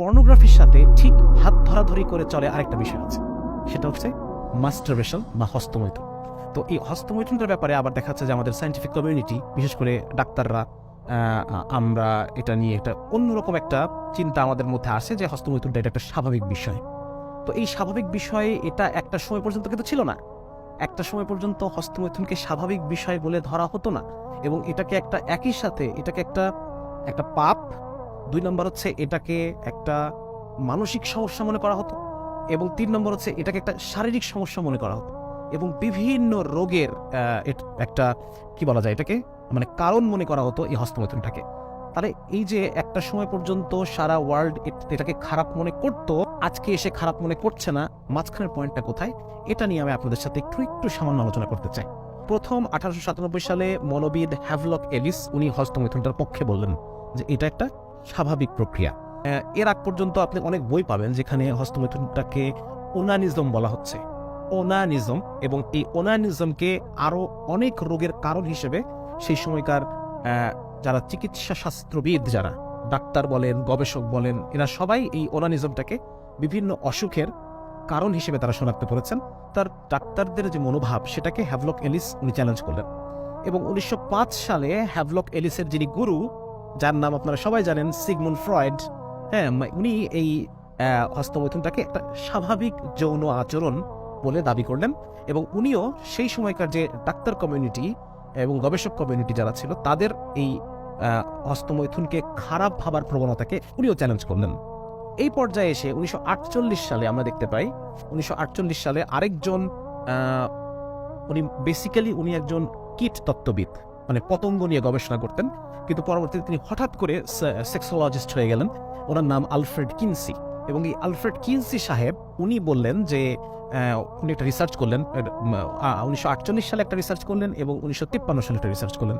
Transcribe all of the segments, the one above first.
পর্নোগ্রাফির সাথে ঠিক হাত ধরাধরি করে চলে আরেকটা বিষয় আছে। সেটা হচ্ছে মাস্টারবেশন বা হস্তমৈথুন। তো এই হস্তমৈথুনটার ব্যাপারে আবার দেখা যাচ্ছে যে আমাদের সায়েন্টিফিক কমিউনিটি বিশেষ করে ডাক্তাররা আমরা এটা নিয়ে একটা অন্যরকম একটা চিন্তা আমাদের মধ্যে আসে যে হস্তমৈথুনটা এটা একটা স্বাভাবিক বিষয়। তো এই স্বাভাবিক বিষয়ে এটা একটা সময় পর্যন্ত কিন্তু ছিল না। একটা সময় পর্যন্ত হস্তমৈথুনকে স্বাভাবিক বিষয় বলে ধরা হতো না। এবং এটাকে একটা একই সাথে, এটাকে একটা একটা পাপ দুই নম্বর হচ্ছে এটাকে একটা মানসিক সমস্যা মনে করা হতো, এবং তিন নম্বর হচ্ছে এটাকে একটা শারীরিক সমস্যা মনে করা হতো, এবং বিভিন্ন রোগের একটা, কি বলা যায় এটাকে মানে কারণ মনে করা হতো এই হস্তমৈথুনটাকে। তাহলে এই যে একটা সময় পর্যন্ত সারা ওয়ার্ল্ড এটাকে খারাপ মনে করতো, আজকে এসে খারাপ মনে করছে না, মাঝখানের পয়েন্টটা কোথায়? এটা নিয়ে আমি আপনাদের সাথে একটু একটু সামান্য আলোচনা করতে চাই। প্রথম আঠারোশো সাতানব্বই সালে মনোবিদ হ্যাভলক এলিস, উনি হস্তমৈথুনটার পক্ষে বললেন যে এটা একটা স্বাভাবিক প্রক্রিয়া। এর আগ পর্যন্ত আপনি অনেক বই পাবেন যেখানে হস্তমৈথুনটাকে ওনানিজম বলা হচ্ছে। ওনানিজম এবং এই ওনানিজমকে আরও অনেক রোগের কারণ হিসেবে সেই সময়কার যারা চিকিৎসা শাস্ত্রবিদ, যারা ডাক্তার বলেন, গবেষক বলেন, এরা সবাই এই ওনানিজমটাকে বিভিন্ন অসুখের কারণ হিসেবে তারা শনাক্ত করেছেন। তার ডাক্তারদের যে মনোভাব, সেটাকে হ্যাভলক এলিস উনি চ্যালেঞ্জ করলেন। এবং উনিশশো পাঁচ সালে হ্যাভলক এলিসের যিনি গুরু যার নাম আপনারা সবাই জানেন সিগমুন ফ্রয়েড। হ্যাঁ উনি এই হস্তমৈথুনটাকে একটা স্বাভাবিক যৌন আচরণ বলে দাবি করলেন এবং উনিও সেই সময়কার যে ডাক্তার কমিউনিটি এবং গবেষক কমিউনিটি যারা ছিল, তাদের এই হস্তমৈথুনকে খারাপ ভাবার প্রবণতাকে উনিও চ্যালেঞ্জ করলেন। এই পর্যায়ে এসে উনিশশো আটচল্লিশ সালে আমরা দেখতে পাই, উনিশশো আটচল্লিশ সালে আরেকজন উনি বেসিক্যালি উনি একজন কীট তত্ত্ববিদ। মানে পতঙ্গ নিয়ে গবেষণা করতেন। কিন্তু পরবর্তীতে তিনি হঠাৎ করে সেক্সোলজিস্ট হয়ে গেলেন। ওনার নাম আলফ্রেড কিনসি। এবং এই আলফ্রেড কিনসি সাহেব, উনি বললেন যে উনি একটা রিসার্চ করলেন। উনিশশো আটচল্লিশ সালে একটা রিসার্চ করলেন এবং উনিশশো সালে একটা রিসার্চ করলেন।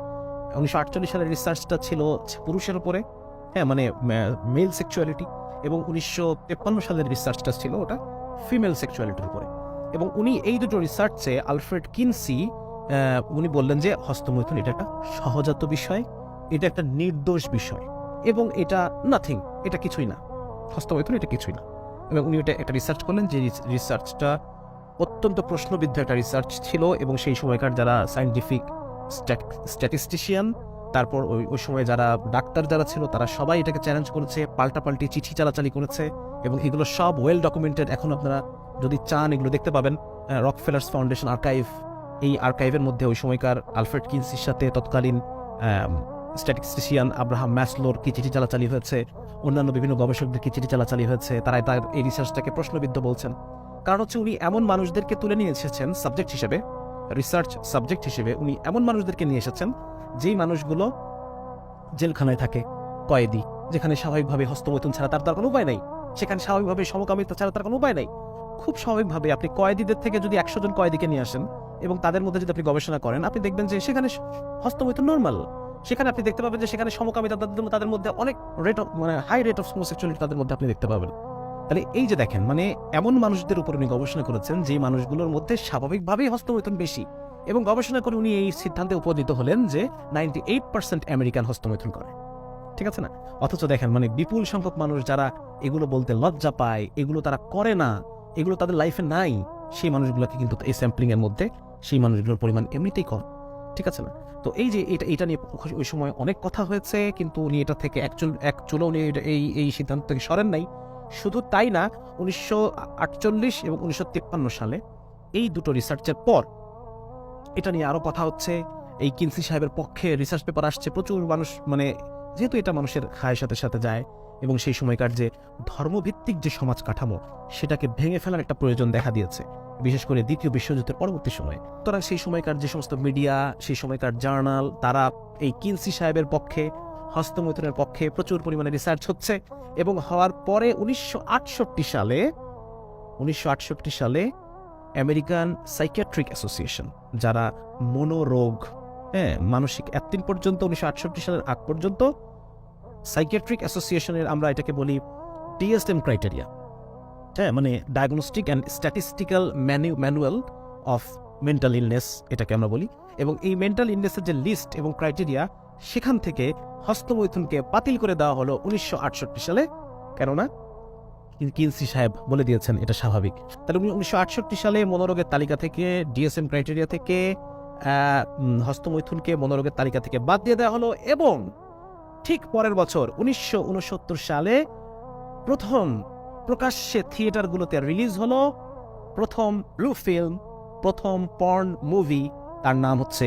উনিশশো আটচল্লিশ সালের রিসার্চটা ছিল পুরুষের উপরে হ্যাঁ মানে মেল সেক্সুয়ালিটি এবং উনিশশো সালের রিসার্চটা ছিল ওটা ফিমেল সেক্সুয়ালিটির উপরে। এবং উনি এই দুটো রিসার্চে আলফ্রেড কিনসি উনি বললেন যে হস্তমৈথুন, এটা একটা সহজাত বিষয়, এটা একটা নির্দোষ বিষয়, এবং এটা নাথিং এটা কিছুই না। হস্তমৈথুন, এটা কিছুই না। এবং উনি এটা একটা রিসার্চ করলেন, যে রিসার্চটা অত্যন্ত প্রশ্নবিদ্ধ একটা রিসার্চ ছিল, এবং সেই সময়কার যারা সায়েন্টিফিক স্ট্যাটিস্টিশিয়ান তারপর ওই ওই সময় যারা ডাক্তার যারা ছিল, তারা সবাই এটাকে চ্যালেঞ্জ করেছে, পাল্টাপাল্টি চিঠি চালাচালি করেছে, এবং এগুলো সব ওয়েল ডকুমেন্টেড এখন আপনারা যদি চান, এগুলো দেখতে পাবেন রক ফেলার্স ফাউন্ডেশন আর্কাইভ এই আর্কাইভের মধ্যে ওই সময়কার আলফ্রেড কিনসির সাথে তৎকালীন স্ট্যাটিস্টিশিয়ান আব্রাহাম ম্যাসলোর কি চিঠি চালাচালি হয়েছে, অন্যান্য বিভিন্ন গবেষকদের কি চিঠি চালাচালি হয়েছে তারা তার এই রিসার্চটাকে প্রশ্নবিদ্ধ বলছেন। কারণ হচ্ছে উনি এমন মানুষদেরকে তুলে নিয়ে এসেছেন সাবজেক্ট হিসেবে রিসার্চ সাবজেক্ট হিসেবে উনি এমন মানুষদেরকে নিয়ে এসেছেন, যেই মানুষগুলো জেলখানায় থাকে, কয়েদি, যেখানে স্বাভাবিকভাবে হস্তমৈথুন ছাড়া তার তার কোনো উপায় নাই, সেখানে স্বাভাবিকভাবে সমকামিতা ছাড়া তার কোনো উপায় নাই। খুব স্বাভাবিকভাবে আপনি কয়েদিদের থেকে যদি একশো জন কয়েদিকে নিয়ে আসেন এবং তাদের মধ্যে যদি আপনি গবেষণা করেন, আপনি দেখবেন যে সেখানে হস্তমৈথুন নর্মাল সেখানে আপনি দেখতে পাবেন যে সেখানে সমকামিতা তাদের তাদের মধ্যে অনেক রেট অফ মানে হাই রেট অফ হোমোসেক্সুয়ালিটি তাদের মধ্যে আপনি দেখতে পাবেন। তাহলে এই যে দেখেন মানে এমন মানুষদের উপর উনি গবেষণা করেছেন যে মানুষগুলোর মধ্যে স্বাভাবিকভাবেই হস্তমৈথুন বেশি। এবং গবেষণা করে উনি এই সিদ্ধান্তে উপনীত হলেন যে নাইনটি এইট পার্সেন্ট আমেরিকান হস্তমৈথুন করে। ঠিক আছে না? অথচ দেখেন মানে বিপুল সংখ্যক মানুষ যারা এগুলো বলতে লজ্জা পায়, এগুলো তারা করে না, এগুলো তাদের লাইফে নাই। সেই মানুষগুলোকে কিন্তু এই স্যাম্পলিং এর মধ্যে সেই মানুষগুলোর পরিমাণ এমনিতেই কম, ঠিক আছে না? তো এই যে এটা এটা নিয়ে ওই সময় অনেক কথা হয়েছে, কিন্তু উনি এটা থেকে এক চুল এক চুলো উনি এই এই সিদ্ধান্ত থেকে সরেন নাই। শুধু তাই না, উনিশশো আটচল্লিশ এবং উনিশশো তিপ্পান্ন সালে এই দুটো রিসার্চের পর এটা নিয়ে আরও কথা হচ্ছে। এই কিনসি সাহেবের পক্ষে রিসার্চ পেপার আসছে, প্রচুর মানুষ মানে যেহেতু এটা মানুষের খায়ের সাথে সাথে যায় এবং সেই সময়কার যে ধর্মভিত্তিক যে সমাজ কাঠামো, সেটাকে ভেঙে ফেলার একটা প্রয়োজন দেখা দিয়েছে। বিশেষ করে দ্বিতীয় বিশ্বযুদ্ধের পরবর্তী সময়ে। তারা সেই সময়কার যে সমস্ত মিডিয়া, সেই সময়কার জার্নাল, তারা এই কিনসি সাহেবের পক্ষে, হস্তমৈথুনের পক্ষে প্রচুর পরিমাণে রিসার্চ হচ্ছে এবং হওয়ার পরে উনিশশো আটষট্টি সালে, উনিশশো আটষট্টি সালে আমেরিকান সাইকিয়াট্রিক অ্যাসোসিয়েশন যারা মনোরোগ হ্যাঁ মানসিক এতদিন পর্যন্ত উনিশশো আটষট্টি সালের আগ পর্যন্ত সাইকিয়াট্রিক অ্যাসোসিয়েশনের আমরা এটাকে বলি ডিএসএম ক্রাইটেরিয়া হ্যাঁ মানে diagnostic and statistical manu manual of mental illness এটাকে আমরা বলি। এবং এই মেন্টাল ইলনেসের যে লিস্ট এবং ক্রাইটেরিয়া সেখান থেকে হস্তমৈথুনকে বাতিল করে দেওয়া হলো উনিশশো আটষট্টি সালে। কেননা? কিনসি সাহেব বলে দিয়েছেন, এটা স্বাভাবিক। তাহলে উনি উনিশশো আটষট্টি সালে মনোরোগের তালিকা থেকে ডিএসএম ক্রাইটেরিয়া থেকে হস্তমৈথুনকে মনোরোগের তালিকা থেকে বাদ দিয়ে দেওয়া হলো এবং ঠিক পরের বছর উনিশশো উনসত্তর সালে প্রথম প্রকাশ্যে থিয়েটারগুলোতে রিলিজ হলো প্রথম ব্লু ফিল্ম, প্রথম পর্ন মুভি, তার নাম হচ্ছে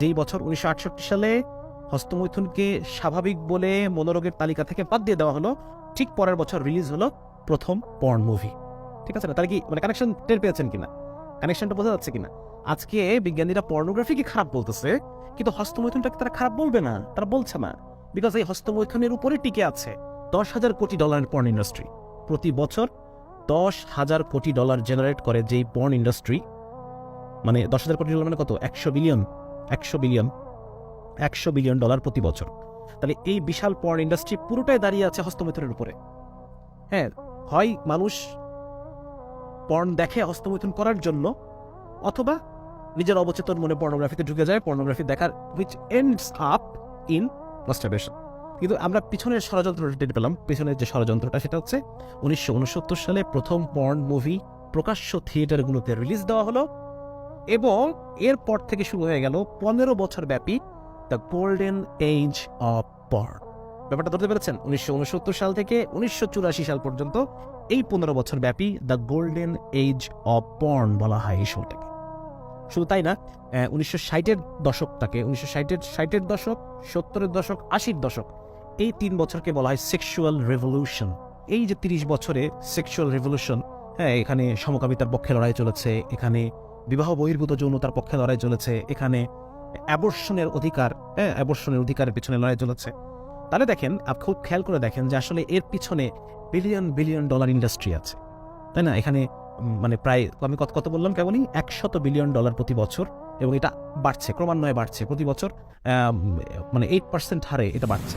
যেই বছর উনিশশো আটষট্টি সালে হস্তমৈথুনকে স্বাভাবিক বলে মনোরোগের তালিকা থেকে বাদ দিয়ে দেওয়া হলো, ঠিক পরের বছর রিলিজ হলো প্রথম পর্ন মুভি। ঠিক আছে না? তাহলে কি মানে কানেকশন টের পেয়েছেন কিনা? কানেকশনটা বোঝা যাচ্ছে কিনা? আজকে বিজ্ঞানীরা পর্নোগ্রাফিকে খারাপ বলতেছে, কিন্তু হস্তমৈথুনটাকে তারা খারাপ বলবে না, তারা বলছে না বিকজ এই হস্তমৈথুনের উপরে টিকে আছে। দশ হাজার কোটি ডলারের পর্ন ইন্ডাস্ট্রি। প্রতি বছর দশ হাজার কোটি ডলার জেনারেট করে যেই পর্ন ইন্ডাস্ট্রি মানে দশ হাজার কোটি ডলার মানে কত? একশো বিলিয়ন একশো বিলিয়ন একশো বিলিয়ন ডলার প্রতি বছর। তাহলে এই বিশাল পর্ন ইন্ডাস্ট্রি পুরোটাই দাঁড়িয়ে আছে হস্তমৈথুনের উপরে। হ্যাঁ হয় মানুষ পর্ন দেখে হস্তমৈথুন করার জন্য, অথবা নিজের অবচেতন মনে পর্নোগ্রাফিতে ঢুকে যায়, পর্নোগ্রাফি দেখার which ends up in masturbation কিন্তু আমরা পিছনের ষড়যন্ত্রটা টের পেলাম। পিছনের যে ষড়যন্ত্রটা, সেটা হচ্ছে উনিশশো উনসত্তর সালে প্রথম পর্ন মুভি প্রকাশ্য থিয়েটারগুলোতে রিলিজ দেওয়া হলো এবং এরপর থেকে শুরু হয়ে গেল পনেরো বছর ব্যাপী the golden age of porn ব্যাপারটা ধরতে পেরেছেন? উনিশশো উনসত্তর সাল থেকে উনিশশো চুরাশি সাল পর্যন্ত এই পনেরো বছর ব্যাপী the golden age of porn বলা হয় এই শোটাকে। শুধু তাই না উনিশশো ষাটের দশকটাকে, উনিশশো ষাটের ষাটের দশক, সত্তরের দশক, আশির দশক এই তিন বছরকে বলা হয় সেক্সুয়াল রেভলিউশন এই যে তিরিশ বছরে সেক্সুয়াল রেভলিউশন হ্যাঁ এখানে সমকামিতার পক্ষে লড়াই চলেছে, এখানে বিবাহ বহির্ভূত যৌনতার পক্ষে লড়াই চলেছে, এখানে অ্যাবর্ষণের অধিকার হ্যাঁ অ্যাবর্ষণের অধিকারের পিছনে লড়াই চলেছে। তাহলে দেখেন, আপ খুব খেয়াল করে দেখেন যে আসলে এর পিছনে বিলিয়ন বিলিয়ন ডলার ইন্ডাস্ট্রি আছে। তাই না? এখানে মানে প্রায় আমি কত কত বললাম কেমনই একশত বিলিয়ন ডলার প্রতি বছর এবং এটা বাড়ছে ক্রমান্বয়ে বাড়ছে প্রতি বছর মানে এইট পার্সেন্ট হারে এটা বাড়ছে।